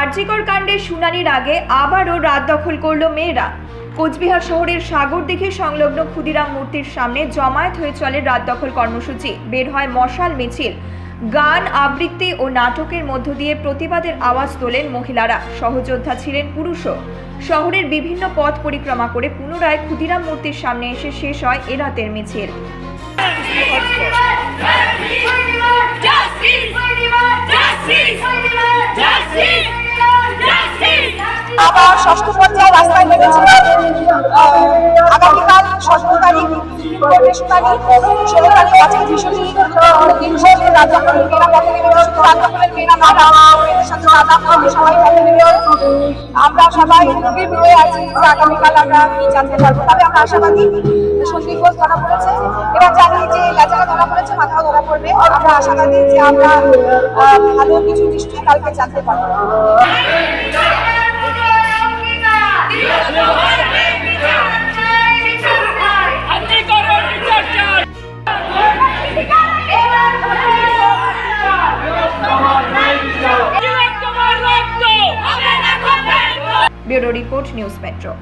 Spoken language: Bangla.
আরজিকর কাণ্ডের শুনানির আগে আবারও রাত দখল করল মেয়েরা। কোচবিহার শহরের সাগরদিঘি সংলগ্ন ক্ষুদিরাম মূর্তির সামনে জমায়েত হয়ে চলে রাত দখল কর্মসূচি। বের হয় মশাল মিছিল। গান, আবৃত্তি ও নাটকের মধ্য দিয়ে প্রতিবাদের আওয়াজ তোলেন মহিলারা। সহযোদ্ধা ছিলেন পুরুষও। শহরের বিভিন্ন পথ পরিক্রমা করে পুনরায় ক্ষুদিরাম মূর্তির সামনে এসে শেষ হয় এ রাতের মিছিল। আবার ষষ্ঠ পর্যায়ে রাস্তায় নেমেছে আগামীকাল সতেরো তারিখ কোর্টে শুনানি ষোলো তারিখ আছে ভীষণী ভীষণ রাজ্যপালের মেয়েরা পথে নেমেছে শুধু রাজ্যপালের মেয়েরা না এদের সাথে আমরা সবাই পথে নেমে আমরা সবাই উদ্গ্রীব হয়ে আছি যে আগামীকাল আমরা কি জানতে পারব। তবে আমরা আশাবাদী সন্দীপ ঘোষ ধরা পড়েছে। এবার জানি যে লেজারা ধরা পড়েছে, মাথাও ধরা পড়বে। আমরা আশাবাদী যে আমরা ভালো কিছু নিশ্চয়ই কালকে জানতে পারব। Bureau Report News Metro.